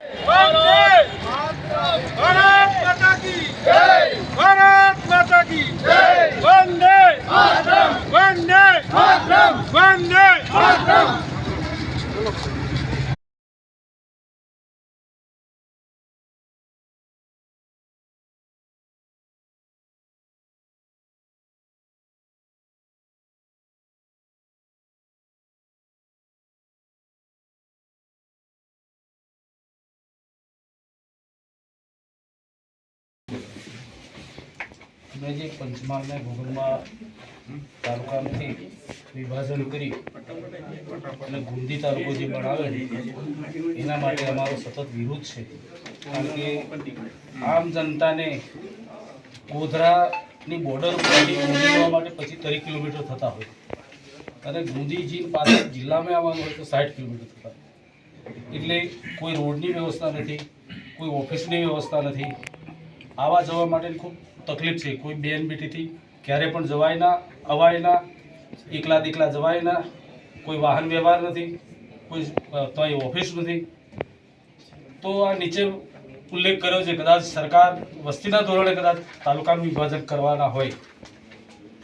Yeah. મેં જે પંચમહાલને ભૂગોળમાં તાલુકામાંથી વિભાજન કરી અને ગુંદી તાલુકો જે બનાવે એના માટે અમારો સતત વિરોધ છે. કારણ કે આમ જનતાને ગોધરાની બોર્ડર ઉપરથી માટે ત્રીસ કિલોમીટર થતા હોય. અને ગુંદીજી પાસે જિલ્લામાં આવવાનું હોય તો સાઠ કિલોમીટર થતા એટલે કોઈ રોડની વ્યવસ્થા નથી, કોઈ ઓફિસની વ્યવસ્થા નથી આવવા જવા માટેની ખૂબ તકલીફ છે. કોઈ બેન બેટીથી ક્યારે પણ જવાય ના, અવાય ના, એકલા દીકલા જવાય ના, કોઈ વાહન વ્યવહાર નથી, કોઈ તોય ઓફિસ નથી. તો આ નીચે ઉલ્લેખ કર્યો છે, કદાચ સરકાર વસ્તીના ધોરણે કદાચ તાલુકાનું વિભાજન કરવાના હોય.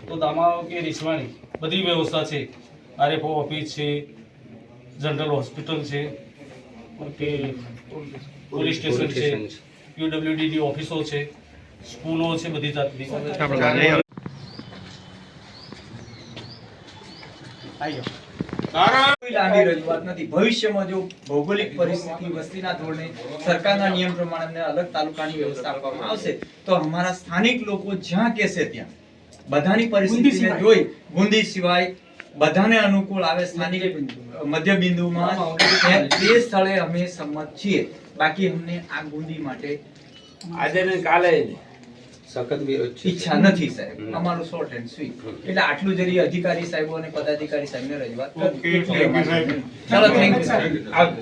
તો દામાઓ કે રીસવાણી બધી વ્યવસ્થા છે. આરએફઓ ઓફિસ છે, જનરલ હોસ્પિટલ છે. પોલીસ સ્ટેશન છે. પીડબ્લ્યુડીની ઓફિસો છે સ્કૂલો છે બધી જાતની. તારા કોઈ લાંબી રજૂઆત નથી. ભવિષ્યમાં જો ભૌગોલિક પરિસ્થિતિ વસ્તીના ધોરણે સરકારના નિયમ પ્રમાણે અલગ તાલુકાની વ્યવસ્થા આપવામાં આવશે તો અમારા સ્થાનિક લોકો જ્યાં કહેશે ત્યાં. બધાની પરિસ્થિતિને જોઈ. ગુંદી સિવાય બધાને અનુકૂળ આવે સ્થાનિક મધ્ય બિંદુમાં તે સ્થળે અમે સંમત છીએ. બાકી અમને આ ગુંદી માટે આજે ને કાલે સખત વિરોધ ઈચ્છા નથી સાહેબ. અમારું શોર્ટ એન્ડ સ્વીટ એટલે આટલું જરી અધિકારી સાહેબો અને પદાધિકારી સાહેબને રજૂઆત ચાલો ચલો થેન્ક યુ સાહેબ